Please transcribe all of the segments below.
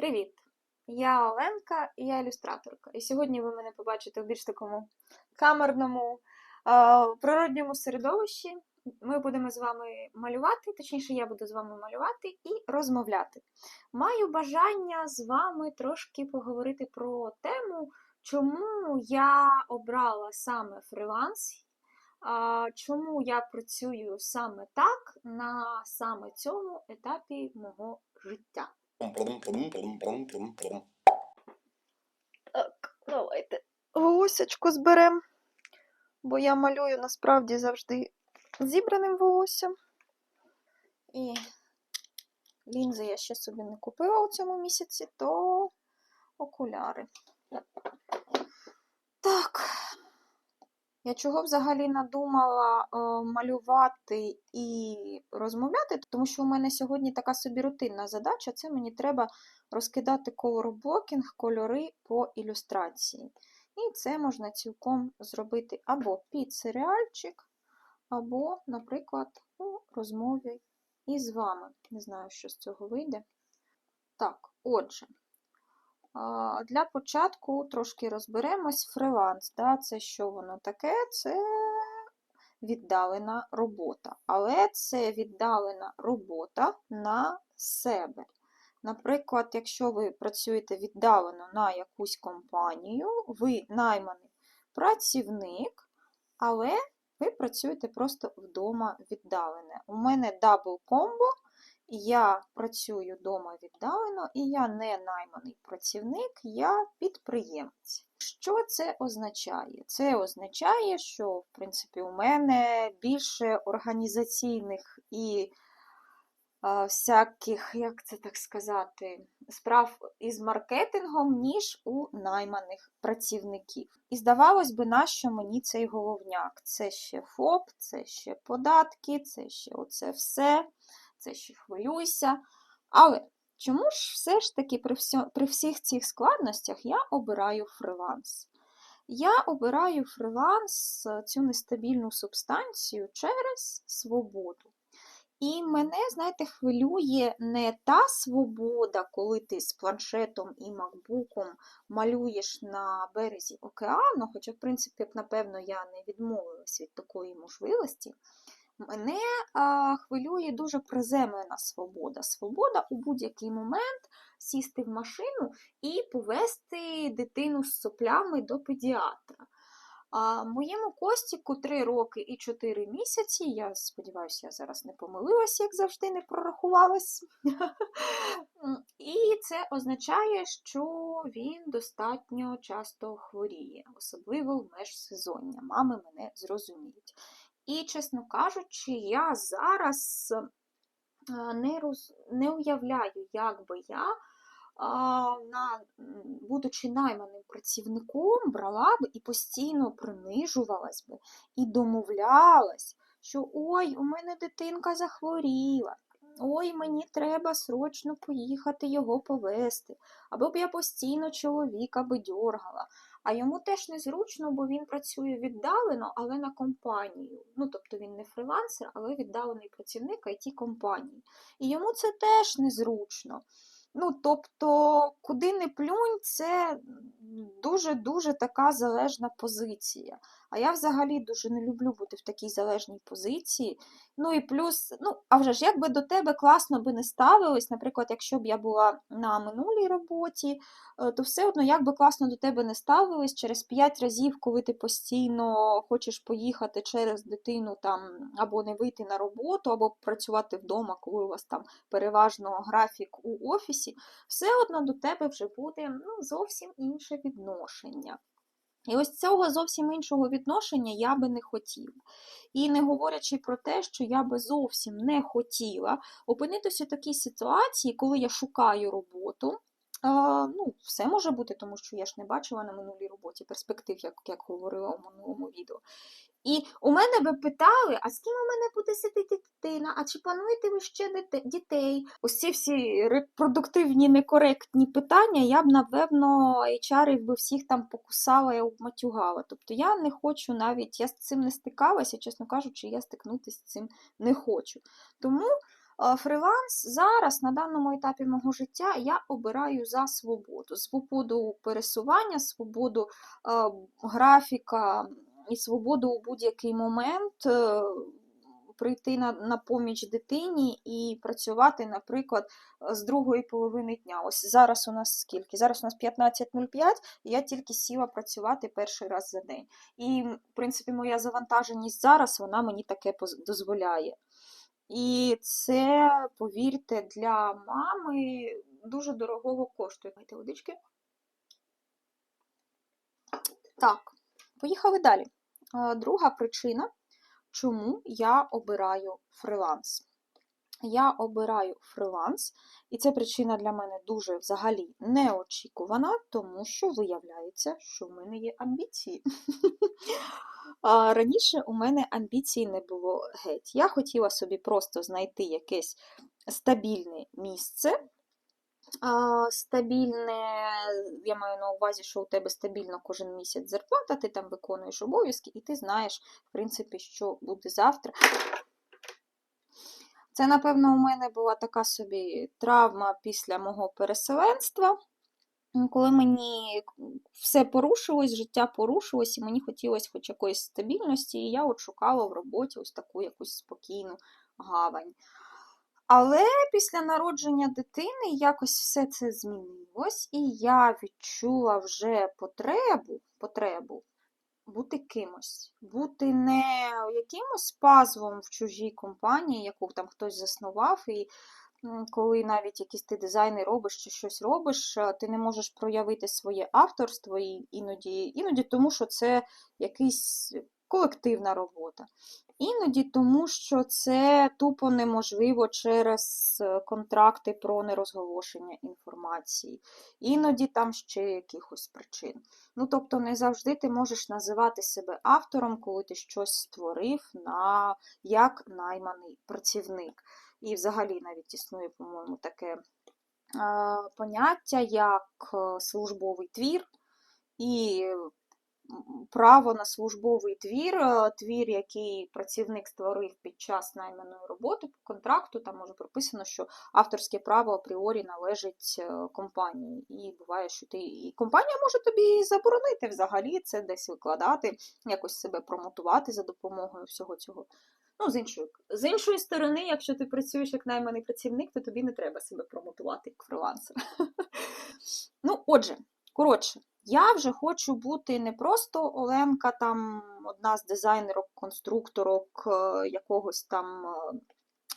Привіт! Я Оленка і я ілюстраторка. І сьогодні ви мене побачите в більш такому камерному, е, природньому середовищі. Ми будемо з вами малювати, точніше, я буду з вами малювати і розмовляти. Маю бажання з вами трошки поговорити про тему, чому я обрала саме фріланс, чому я працюю саме так на саме цьому етапі мого життя. Так, давайте волосячко зберемо, бо я малюю насправді завжди зібраним волоссям. І лінзи я ще собі не купила у цьому місяці, то окуляри. Так. Я чого взагалі надумала е, малювати і розмовляти, тому що у мене сьогодні така собі рутинна задача. Це мені треба розкидати колорблокінг, кольори по ілюстрації. І це можна цілком зробити або під серіальчик, або, наприклад, у розмові із вами. Не знаю, що з цього вийде. Так, отже. Для початку трошки розберемось. Фриланс. Да? Це що воно таке? Це віддалена робота. Але це віддалена робота на себе. Наприклад, якщо ви працюєте віддалено на якусь компанію, ви найманий працівник, але ви працюєте просто вдома віддалене. У мене дабл комбо. Я працюю вдома віддалено, і я не найманий працівник, я підприємець. Що це означає? Це означає, що, в принципі, у мене більше організаційних і а, всяких, як це так сказати, справ із маркетингом, ніж у найманих працівників. І здавалось би, нащо мені цей головняк? Це ще ФОП, це ще податки, це ще оце все це ще хвилюйся. Але чому ж все ж таки при, всьо, при всіх цих складностях я обираю фриланс? Я обираю фриланс, цю нестабільну субстанцію через свободу. І мене, знаєте, хвилює не та свобода, коли ти з планшетом і макбуком малюєш на березі океану, хоча, в принципі, напевно, я не відмовилась від такої можливості. Мене а, хвилює дуже приземлена свобода. Свобода у будь-який момент сісти в машину і повести дитину з соплями до педіатра. А моєму Костіку 3 роки і 4 місяці. Я сподіваюся, я зараз не помилилася, як завжди, не прорахувалась. І це означає, що він достатньо часто хворіє, особливо в межсезоння. Мами мене зрозуміють. І, чесно кажучи, я зараз не роз... не уявляю, як би я, на... будучи найманим працівником, брала б і постійно принижувалась би і домовлялась, що ой, у мене дитинка захворіла. Ой, мені треба срочно поїхати його повезти. Або б я постійно чоловіка би дьоргала. А йому теж незручно, бо він працює віддалено, але на компанію. Ну, тобто він не фрилансер, але віддалений працівник it компанії. І йому це теж незручно. Ну, тобто, куди не плюнь, це дуже-дуже така залежна позиція. А я взагалі дуже не люблю бути в такій залежній позиції. Ну і плюс, ну, а вже ж, якби до тебе класно би не ставилось, наприклад, якщо б я була на минулій роботі, е, то все одно, як би класно до тебе не ставилось, через 5 разів, коли ти постійно хочеш поїхати через дитину там, або не вийти на роботу, або працювати вдома, коли у вас там переважно графік у офісі, все одно до тебе вже буде ну, зовсім інше відношення. І ось цього зовсім іншого відношення я би не хотіла. І не говорячи про те, що я би зовсім не хотіла опинитися в такій ситуації, коли я шукаю роботу. А, ну, Все може бути, тому що я ж не бачила на минулій роботі перспектив, як як говорила у минулому відео. І у мене би питали, а з ким у мене буде сидіти дитина, а чи плануєте ви ще дітей? Ось ці всі репродуктивні некоректні питання, я б, напевно, HR би всіх там покусала і обматюгала. Тобто я не хочу навіть, я з цим не стикалася, чесно кажучи, я стикнутися з цим не хочу. Тому Фріланс зараз на даному етапі мого життя я обираю за свободу. Свободу пересування, свободу е, графіка і свободу у будь-який момент е, прийти на, на поміч дитині і працювати, наприклад, з другої половини дня. Ось зараз у нас скільки? Зараз у нас 15.05, і я тільки сіла працювати перший раз за день. І, в принципі, моя завантаженість зараз вона мені таке дозволяє. І це, повірте, для мами дуже дорогого коштує. Дайте водички. Так, поїхали далі. Е, Друга причина, чому я обираю фриланс. Я обираю фриланс, і ця причина для мене дуже взагалі неочікувана, тому що виявляється, що в мене є амбіції. Раніше у мене амбіцій не було геть. Я хотіла собі просто знайти якесь стабільне місце. Стабільне, я маю на увазі, що у тебе стабільно кожен місяць зарплата, ти там виконуєш обов'язки, і ти знаєш, в принципі, що буде завтра. Це, напевно, у мене була така собі травма після мого переселенства, коли мені все порушилось, життя порушилось, і мені хотілося хоч якоїсь стабільності, і я от шукала в роботі ось таку якусь спокійну гавань. Але після народження дитини якось все це змінилось, і я відчула вже потребу, потребу бути кимось, бути не якимось пазвом в чужій компанії, яку там хтось заснував, і коли навіть якісь ти дизайни робиш чи щось робиш, е, ти не можеш проявити своє авторство іноді, іноді тому, що це якась колективна робота. Іноді тому, що це тупо неможливо через е, контракти про нерозголошення інформації, іноді там ще якихось причин. Ну, тобто, не завжди ти можеш називати себе автором, коли ти щось створив на як найманий працівник. І взагалі навіть існує, по-моєму, таке е, поняття, як е, службовий твір. І право на службовий твір, е, твір, який працівник створив під час найманої роботи по контракту, там може прописано, що авторське право апріорі належить е, компанії. І буває, що ти і компанія може тобі заборонити взагалі це десь викладати, якось себе промотувати за допомогою всього цього. Ну, з іншої, з іншої сторони, якщо ти працюєш як найманий працівник, то тобі не треба себе промотувати як фрилансер. Ну, отже, коротше, я вже хочу бути не просто Оленка, там одна з дизайнерок, конструкторок е, якогось там е,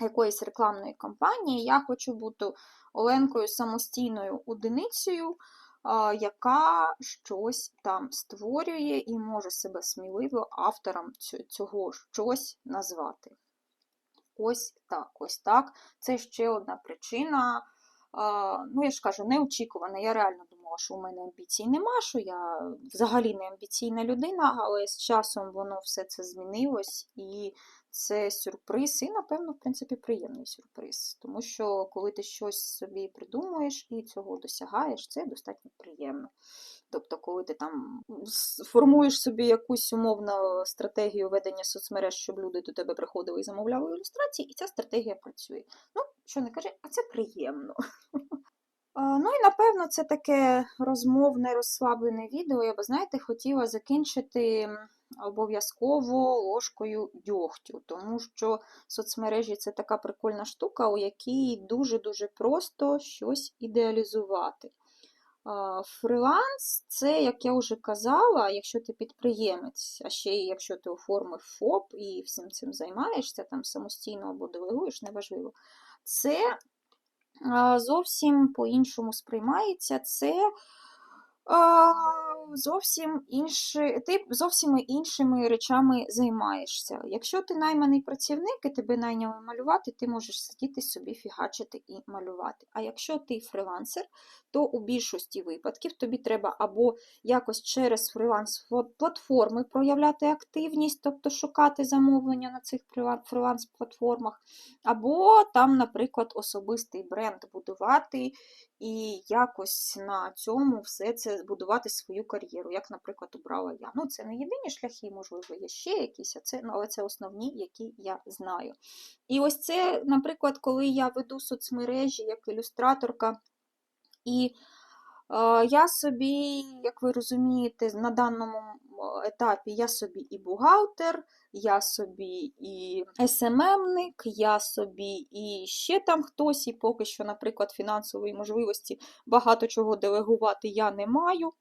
якоїсь рекламної кампанії. Я хочу бути Оленкою самостійною одиницею, яка щось там створює і може себе сміливо автором цього щось назвати. Ось так, ось так. Це ще одна причина. Ну, я ж кажу, неочікувана. Я реально думала, що у мене амбіцій нема, що я взагалі не амбіційна людина, але з часом воно все це змінилось, і це сюрприз, і, напевно, в принципі, приємний сюрприз. Тому що коли ти щось собі придумуєш і цього досягаєш, це достатньо приємно. Тобто, коли ти там формуєш собі якусь умовну стратегію ведення соцмереж, щоб люди до тебе приходили і замовляли ілюстрації, і ця стратегія працює. Ну, що не кажи, а це приємно. Е, Ну і напевно це таке розмовне, розслаблене відео. Я би, знаєте, хотіла закінчити обов'язково ложкою дьогтю, тому що соцмережі це така прикольна штука, у якій дуже-дуже просто щось ідеалізувати. А, Фриланс це, як я вже казала, якщо ти підприємець, а ще й якщо ти оформив ФОП і всім цим займаєшся, там самостійно або делегуєш, неважливо. Це зовсім по-іншому сприймається. Це зовсім інші, ти зовсім іншими речами займаєшся. Якщо ти найманий працівник і тебе найняли малювати, ти можеш сидіти собі, фігачити і малювати. А якщо ти фрилансер, то у більшості випадків тобі треба або якось через фриланс-платформи проявляти активність, тобто шукати замовлення на цих фриланс-платформах, або там, наприклад, особистий бренд будувати і якось на цьому все це збудувати свою кар'єру, як, наприклад, обрала я. Ну, це не єдині шляхи, можливо, є ще якісь, це, ну, але це основні, які я знаю. І ось це, наприклад, коли я веду соцмережі як ілюстраторка, і е, я собі, як ви розумієте, на даному етапі я собі і бухгалтер, я собі і СММник, я собі і ще там хтось, і поки що, наприклад, фінансової можливості багато чого делегувати я не маю.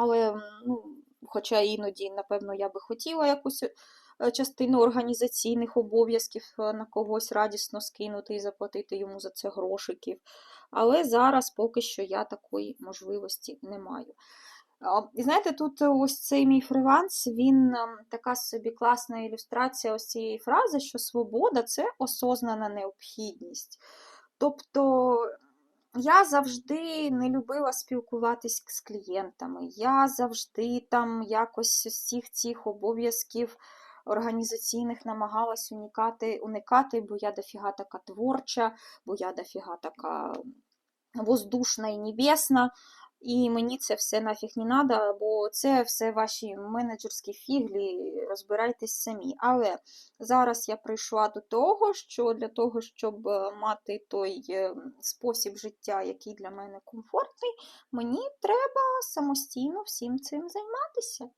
Але, ну, хоча іноді, напевно, я би хотіла якусь е, частину організаційних обов'язків е, на когось радісно скинути і заплатити йому за це грошиків. Але зараз поки що я такої можливості не маю. І знаєте, тут ось цей мій фриланс, він ем, така собі класна ілюстрація ось цієї фрази, що свобода це осознана необхідність. Тобто я завжди не любила спілкуватись з клієнтами. Я завжди там якось з всіх цих обов'язків організаційних намагалась уникати, уникати, бо я дофіга така творча, бо я дофіга така воздушна і небесна. І мені це все нафіг не треба, бо це все ваші менеджерські фіглі, розбирайтесь самі. Але зараз я прийшла до того, що для того, щоб е, мати той е, спосіб життя, який для мене комфортний, мені треба самостійно всім цим займатися.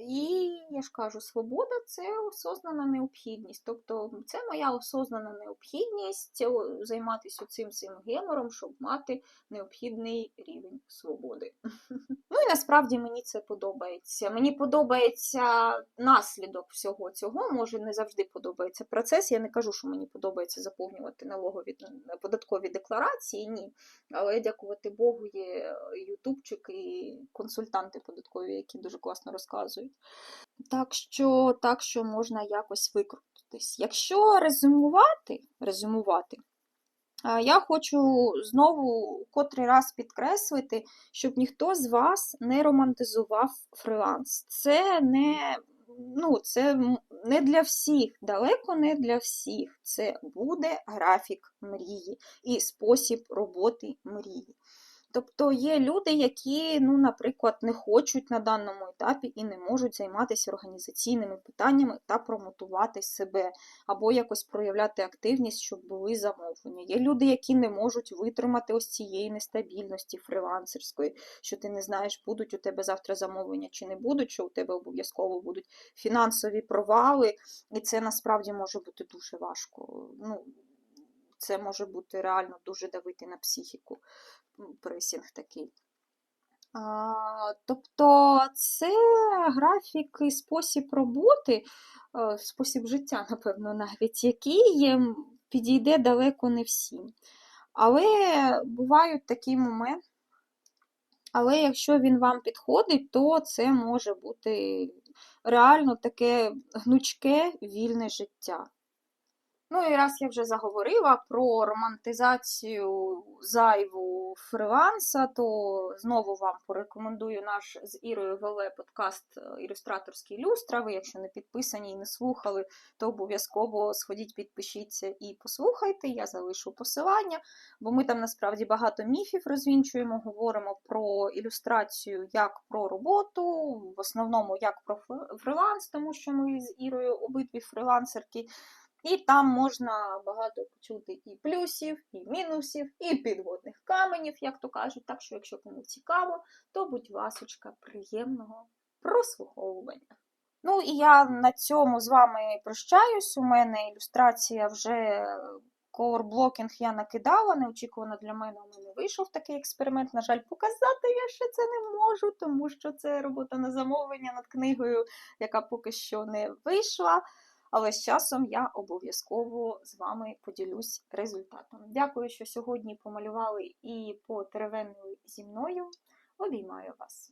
І я ж кажу, свобода це осознана необхідність. Тобто це моя осознана необхідність займатися цим цим гемором, щоб мати необхідний рівень свободи. Ну і насправді мені це подобається. Мені подобається наслідок всього цього. Може, не завжди подобається процес. Я не кажу, що мені подобається заповнювати налогові податкові декларації, ні. Але дякувати Богу, є ютубчики і консультанти податкові, які дуже класно розказують показують. Так що так що можна якось викрутитись. Якщо резюмувати, резюмувати, я хочу знову котрий раз підкреслити, щоб ніхто з вас не романтизував фриланс. Це не ну, це не для всіх, далеко не для всіх. Це буде графік мрії і спосіб роботи мрії. Тобто є люди, які, ну, наприклад, не хочуть на даному етапі і не можуть займатися організаційними питаннями та промотувати себе, або якось проявляти активність, щоб були замовлення. Є люди, які не можуть витримати ось цієї нестабільності фрилансерської, що ти не знаєш, будуть у тебе завтра замовлення чи не будуть, що у тебе обов'язково будуть фінансові провали, і це насправді може бути дуже важко. Ну, Це може бути реально дуже давити на психіку пресінг такий. А, Тобто це графік і спосіб роботи, е, спосіб життя, напевно, навіть, який підійде далеко не всім. Але бувають такі моменти. Але якщо він вам підходить, то це може бути реально таке гнучке вільне життя. Ну і раз я вже заговорила про романтизацію зайву фриланса, то знову вам порекомендую наш з Ірою Веле подкаст е, Ілюстраторський люстра. Ви, якщо не підписані і не слухали, то обов'язково сходіть, підпишіться і послухайте. Я залишу посилання, бо ми там насправді багато міфів розвінчуємо, говоримо про ілюстрацію як про роботу, в основному як про фриланс, тому що ми з Ірою обидві фрилансерки. І там можна багато почути і плюсів, і мінусів, і підводних каменів, як то кажуть. Так що, якщо кому цікаво, то будь ласочка, приємного прослуховування. Ну і я на цьому з вами прощаюсь. У мене ілюстрація вже колорблокінг я накидала, неочікувано для мене у мене вийшов такий експеримент. На жаль, показати я ще це не можу, тому що це робота на замовлення над книгою, яка поки що не вийшла. Але з часом я обов'язково з вами поділюсь результатом. Дякую, що сьогодні помалювали і потеревенили зі мною. Обіймаю вас!